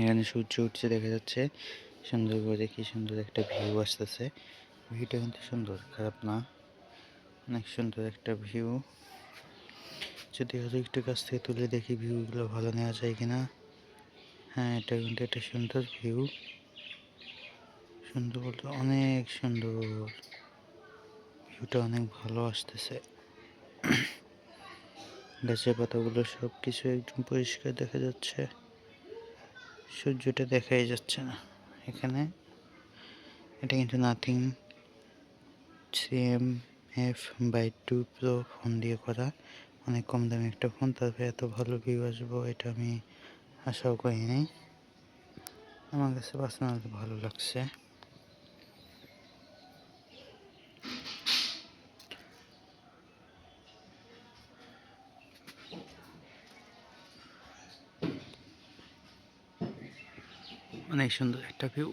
এখানে সূর্য উঠছে, দেখা যাচ্ছে। সুন্দর করে কি সুন্দর একটা ভিউ আসতেছে। ভিউটা কিন্তু সুন্দর, খারাপ না। অনেক সুন্দর একটা ভিউ যদি আরও একটু কাছ থেকে তুলে দেখি ভিউগুলো ভালো নেওয়া যায় কিনা। হ্যাঁ এটা কিন্তু একটা সুন্দর ভিউ সুন্দর বলতে অনেক সুন্দর। ভিউটা অনেক ভালো আসতেছে। গাছের পাতাগুলো সব কিছু একদম পরিষ্কার দেখা যাচ্ছে। সূর্যটা দেখাই যাচ্ছে না। এখানে এটা কিন্তু nothing C M F by two pro phone দিয়ে করা। অনেক কম দামি একটা ফোন তারপরে এত ভালো ভিউ আসব এটা আমি আশাও করিনি। আমার কাছে পার্সোনালি ভালো লাগছে। অনেক সুন্দর একটা ভিউ